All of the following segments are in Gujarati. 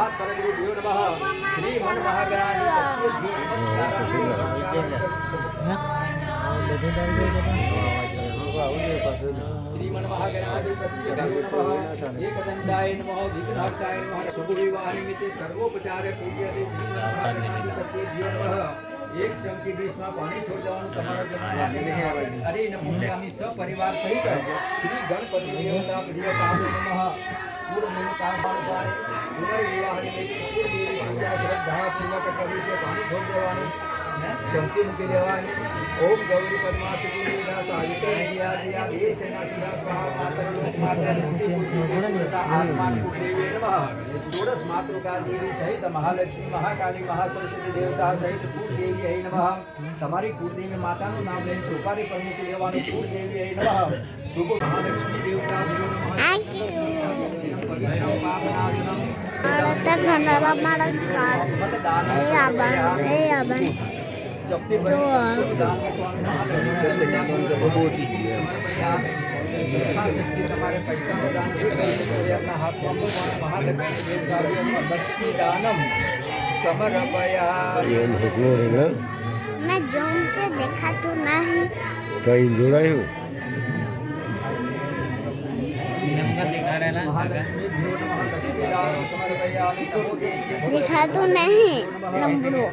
નમઃ એકદંતાય નમઃ વિઘ્નહર્તાય નમઃ શુભ વિવાહ નિમિત્તે સર્વોપચારે પૂજ્યતે શ્રીમન મહાગણાધિપત્યેભ્યો નમઃ એક ચમચી ડીશમાં પાણી છોડી તમારા જન્મવાસી અરે નમો અમે સપરિવાર સહિત શ્રી ગણપતિ દેવતા પ્રિય કામ નમઃ. ચમચી મૂકી દેવાની ઓમ ગૌરી ષોડશ માતૃકા દેવી સહિત મહાલક્ષ્મી મહાકાલી મહાસરસ્વતી દેવતા સહિત કુળદેવી હૈ નમઃ તમારી કુળદેવી માતાનું નામ લઈને સોપારી પર મૂકી દેવાનું કુળદેવી હૈ નમઃ. શુભ મહાલક્ષ્મી દેવતા ઘનરા મારા કાર એ આબન એ આબન તમારે પૈસા દાનમ સમર્પયા મેં જોઉં છે દેખાતું નહીં. કઈ જોડાયું? દેખાતું નહીં નંબરો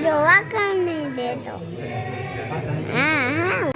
જોવા કેમ નહીં દેતો હા હા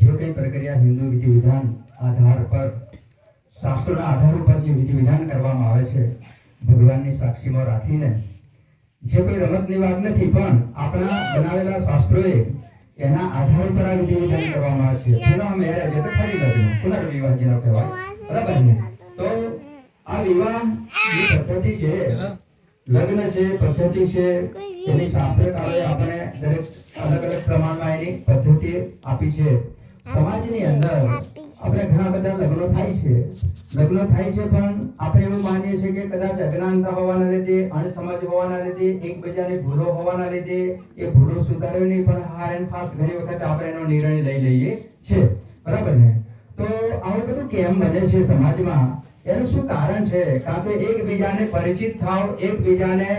જે કંઈ પ્રક્રિયા હિન્દુ વિધિ વિધાન આધાર પર શાસ્ત્રોના આધાર ઉપર જે વિધિ કરવામાં આવે છે, ભગવાનની સાક્ષીમાં રાખીને, જે કોઈ રમતની વાત નથી, પણ આપણા બનાવેલા શાસ્ત્રોએ એના આધાર ઉપર આ વિધિ કરવામાં આવે છે. પુનઃ મેરેજ એટલે ફરી લગ્ન પુનર્વિવાહ કહેવાય. બરાબર ને? તો આ વિવાહ પદ્ધતિ છે, લગ્ન છે, પદ્ધતિ છે, એની શાસ્ત્રકારોએ આપણે દરેક અલગ અલગ પ્રમાણમાં એની પદ્ધતિ આપી છે. સમાજની અંદર આપણે ઘણા બધા લગ્નો થાય છે. લગ્નો થાય છે પણ આપણે એવું માનીએ છીએ કે કદાચ અજ્ઞાનતા હોવાના લીધે, અણસમજ હોવાના લીધે, એકબીજાની ભૂલો હોવાના લીધે એ ભૂલો સુધાર્યો નહીં, પણ હાર એન્ડ ફાસ્ટ ઘણી વખત આપણે એનો નિર્ણય લઈ લઈએ છે બરાબર ને? તો આવું બધું કેમ બને છે સમાજમાં? એનું શું કારણ છે? કાં તો એકબીજાને પરિચિત થાવ, એકબીજાને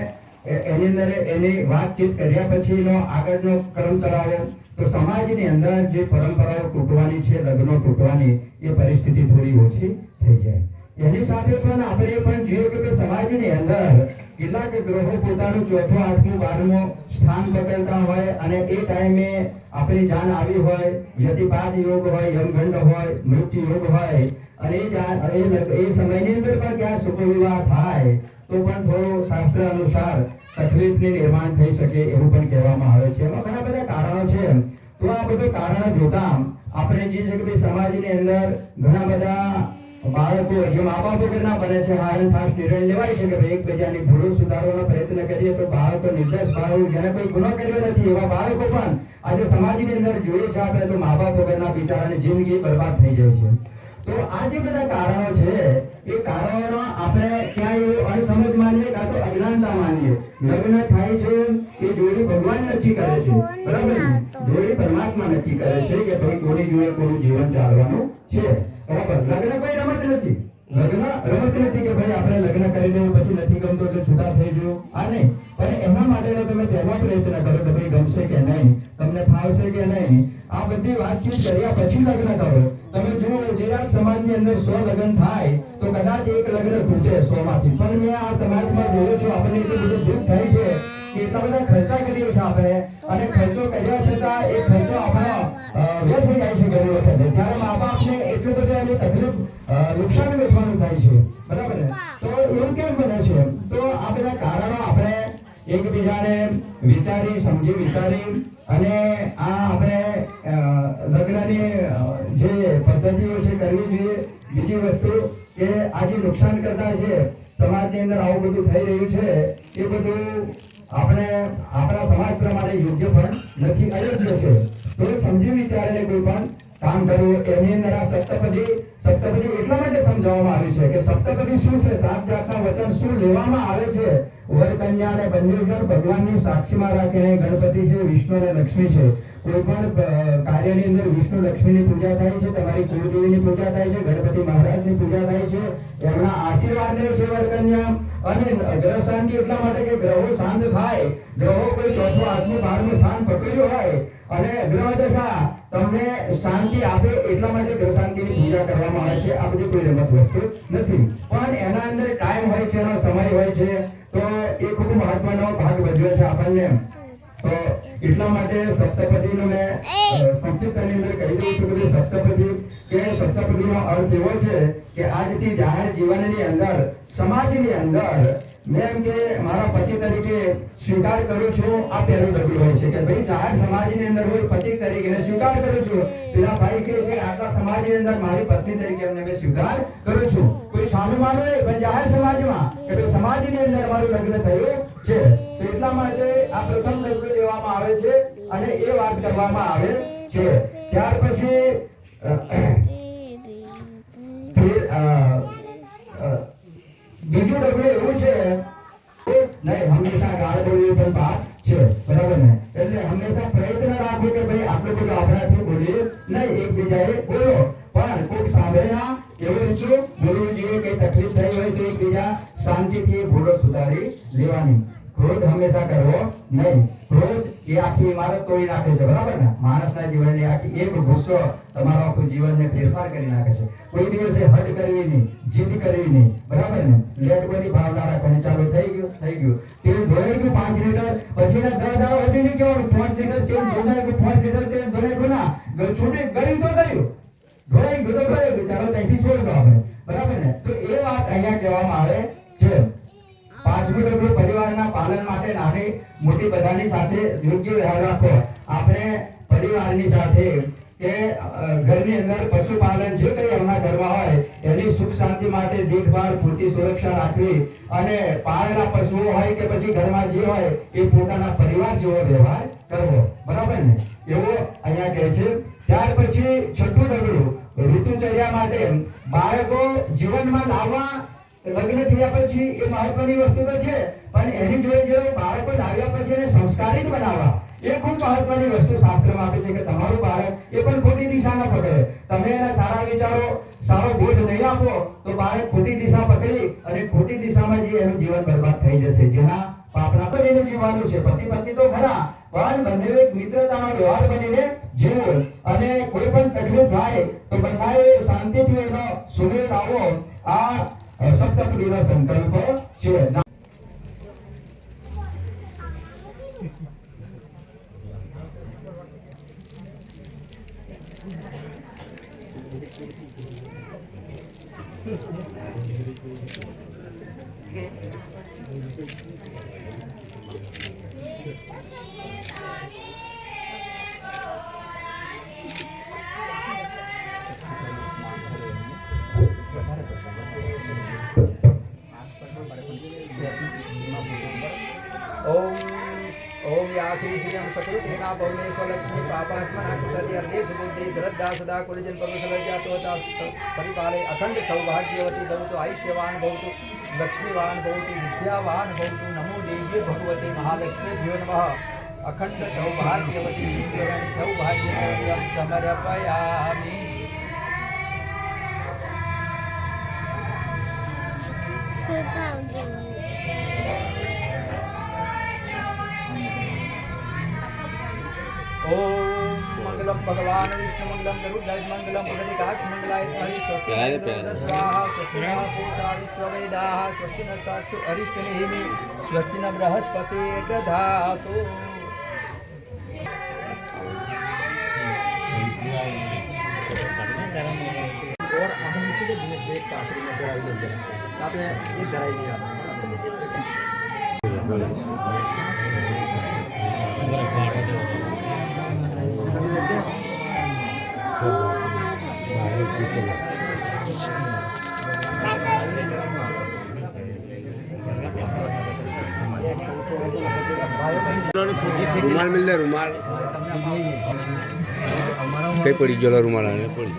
એની અંદર એની વાતચીત કર્યા પછીનો આગળનો ક્રમ ચલાવો તો સમાજની અંદર જે પરંપરાઓ તૂટવાની છે, લગ્નો તૂટવાની, એ પરિસ્થિતિ થોડી ઓછી થઈ જાય. એની સાથે પણ આપણે પણ જોયું કે સમાજની અંદર કેટલાક ગ્રહો પોતાનું ચોથું આઠમું બારમું સ્થાન પકડતા હોય અને એ ટાઈમે આપણી જાન આવી હોય, વ્યતિપાત યોગ હોય યમગંડ હોય, મૃત્યુ યોગ હોય, અને એ સમયની અંદર પણ ક્યાં શુભ વિવાહ થાય, તો પણ થોડો શાસ્ત્ર અનુસાર તકલીફની નિર્માણ થઈ શકે એવું પણ કહેવામાં આવે છે. એમાં ઘણા બધા કારણો છે. તો આ બધું કારણો જોતા આપણે જે છે કે સમાજની અંદર ઘણા બધા બાળકો જે મા બાપ વગરના બને છે, હાલ ફાસ્ટ નિર્ણય લેવાય છે કે ભાઈ એકબીજાની ભૂલો સુધારવાનો પ્રયત્ન કરીએ તો બાળકો નિર્દોષ બાળકો જેને કોઈ ગુનો કર્યો નથી, એવા બાળકો પણ આજે સમાજની અંદર જોઈએ છે આપણે તો મા બાપ વગરના બિચારાની જિંદગી બરબાદ થઈ જાય છે. તો આ જે બધા કારણો છે, એ કારણો આપણે ક્યાંય એવું અણસમજ માનીએ કાં તો અજ્ઞાનતા માનીએ. લગ્ન થાય છે એ જોડી ભગવાન નક્કી કરે છે. બરાબર જોડી પરમાત્મા નક્કી કરે છે કે ભાઈ કોની જોડે કોનું જીવન ચાલવાનું છે. બરાબર? લગ્ન કોઈ રમત નથી. લગ્ન રમત નથી કે ભાઈ આપણે લગ્ન કરી લેવું પછી નથી ગમતો એટલે છૂટા થઈ જવું આ નહીં. પણ એના માટેનો તમે પહેલા પ્રયત્ન કરો કે ભાઈ ગમશે કે નહીં, તમને ફાવશે કે નહીં. આ બધી વાતચીત કર્યા પછી લગ્ન કરો. તમે જુઓ જે આ સમાજની અંદર સો લગ્ન થાય તો કદાચ એક લગ્ન ખૂટે સો માંથી પણ મેં આ સમાજમાં જોયો છું, આપણને એટલું બધું દુઃખ થાય છે કે એટલા બધા ખર્ચા કરીએ છીએ આપણે. અને ખર્ચો કર્યા છતાં એ ખર્ચો આપણો વ્યર્થ જાય છે ઘણી વખતે. લોકોને તકલીફ નુકસાન વેઠવાનું થાય છે. બરાબર તો એવું કેમ બને છે? તો આ બધા કારણો આપણે એકબીજાને વિચારી, સમજી વિચારી અને આ આપણે લગ્નની જે પદ્ધતિઓ છે કરવી જોઈએ. બીજી વસ્તુ કે આ જે નુકસાન કરતા છે, સમાજની અંદર આવું બધું થઈ રહ્યું છે, એ બધું આપણે, આપણા સમાજ પ્રમાણે યોગ્ય પણ નથી. અયોગ્ય છે. તો સમજી વિચારીને કોઈ પણ કામ કર્યું, એની અંદર આ સપ્તપદી સપ્તપદી એટલા માટે સમજાવવામાં આવ્યું છે કે સપ્તપદી શું છે? સાત જાતના વચન શું લેવામાં આવે છે? વર અને બંને ભગવાનની સાક્ષીમાં રાખીને ગણપતિ છે, વિષ્ણુ અને લક્ષ્મી છે. કોઈ પણ કાર્યની અંદર વિષ્ણુ, લક્ષ્મીની પૂજા થાય છે, તમારી કુળદેવીની પૂજા થાય છે, ગણપતિ મહારાજની પૂજા થાય છે, એમના આશીર્વાદ લે છે વરકન્યા. અને ગ્રહ શાંતિ એટલા માટે કે ગ્રહો શાંત થાય. ગ્રહો કોઈ ચોથું આઠમું બારમું સ્થાન પકડ્યું હોય અને ગ્રહ દશા તમને શાંતિ આપે એટલા માટે ગ્રહ પૂજા કરવામાં આવે છે. આ બધી કોઈ રમત વસ્તુ નથી. પણ એના અંદર ટાઈમ હોય છે એનો સમય હોય છે તો એ ખૂબ મહત્વનો ભાગ ભજવે છે આપણને. તો એટલા માટે સપ્તપદીનું મેં અ, સંક્ષિપ્તની અંદર કહી દઉં છું કે સપ્તપદી કે સપ્તપદીનો અર્થ એવો છે કે આજથી જાહેર જીવનની અંદર સમાજની અંદર મેં એમ કે મારા પતિ તરીકે સ્વીકાર કરું છું આ પહેલું ડગલું હોય છે કે અંદર હું પતિ તરીકે સ્વીકાર કરું છું. પેલા ભાઈ કહે છે, આખા સમાજની અંદર મારી પત્ની તરીકે એમને મેં સ્વીકાર કરું છું. કોઈ સાનું માનું નહીં પણ જાહેર સમાજમાં કે ભાઈ સમાજની અંદર મારું લગ્ન થયું છે. તો એટલા માટે આ પ્રથમ લગ્ન લેવામાં આવે છે અને એ વાત કરવામાં આવે છે. ત્યાર પછી શાંતિથી ભૂલો સુધારી લેવાની. ક્રોધ હંમેશા કરવો નહીં. ક્રોધ એ આખી ઇમારત તોડી નાખે છે, બરાબર ને? માણસના જીવનની આખી એક ગુસ્સો તમારો આખું જીવનને ફેરફાર કરી નાખે છે. કોઈ દિવસે હદ કરવી નહીં, જીદ કરવી નહીં, બરાબર ને? લેટ ગોની ભાવના રાખવાની ચાલુ થઈ ગયું થઈ ગયું. તેલ ધોઈ ગયું પાંચ લીટર પછી એના દસ દાવ હજી નહીં કેવાનું પાંચ લીટર તેલ ધોઈ ગયું, પાંચ લીટર તેલ ધોઈ ગયું ના. છૂટી, ગયું તો ગયું. ડગલું પાલન માટે નાની મોટી બધાની સાથે યોગ્ય વ્યવહાર રાખો. આપણે પરિવારની સાથે કે ઘરની અંદર પશુપાલન જે કંઈ એમના ઘરમાં હોય, એની સુખ શાંતિ માટે દેખભાળ, પૂરતી સુરક્ષા રાખવી અને પાળેલા પશુઓ હોય કે પછી ઘરમાં જે હોય, એ પોતાના પરિવાર જેવો વ્યવહાર કરવો. બરાબર ને? એવો અહીંયા કહે છે. ત્યાર પછી છઠ્ઠું ડગલું ઋતુચર્યા માટે બાળકો જીવનમાં લાવવા લગ્ન થયા પછી એ મહત્વની વસ્તુ તો છે, પણ એની જોડે જોડે બાળકો લાવ્યા પછી એને સંસ્કારિત બનાવવા, એ ખૂબ મહત્વની વસ્તુ શાસ્ત્રમાં આપે છે કે તમારું બાળક એ પણ ખોટી દિશા પકડે. તમે એના સારા વિચારો, સારો બોધ નહીં આપો, તો બાળક ખોટી દિશા પકડી અને ખોટી દિશામાં જઈ એનું જીવન બરબાદ થઈ જશે. જેના પાપના પર એને જીવવાનું છે. પતિ પત્ની તો ખરા, પણ બંને એક મિત્રતાનો વ્યવહાર બનીને જીવો. અને કોઈ પણ તકલીફ થાય, તો બધાએ શાંતિથી એનો સુમેળ આવો. આ સપ્તપદીનો સંકલ્પ છે ओम શ્રી શ્રીમ સકૃતેના પૌર્ણેશ્વરલક્ષ્મી પાપાત્મના કૃતતે અર્ધે સુબુદ્ધે શ્રદ્ધા સદા કુલજન પવિત્રજાતોતા પરિપાલે અખંડ સૌભાગ્યવતી ભવતુ આયુષ્યવાન ભવતુ, લક્ષ્મીવાન ભવતુ, વિદ્યાવાન ભવતુ, નમો દેવી ભગવતી મહાલક્ષ્મી જીવનમઃ અખંડ સૌભાગ્યવતી સૌભાગ્ય સમર્પયામી Thank you. मंगलम भगवान विष्णु मंगलम गरुडाय मंगलम पुंडरीकाक्ष मंगलाय हरि स्वस्ति स्वाहा स्वस्ति नः पूषा विश्ववेदाः स्वस्ति न साक्षु अरिष्टनेमि स्वस्ति न बृहस्पति दधातु और अहम के दिनेश वेद का आखिरी में कराई गई है। आप ये कराई गया રૂમાલ મિલે રૂમાલ. કઈ પડી ગયો રૂમાલ આને? પડી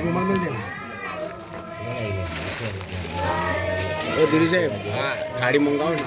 રૂમાલ મિલ દે ઓ ધીરી સાહેબ હા. ગાડી મંગાવો ને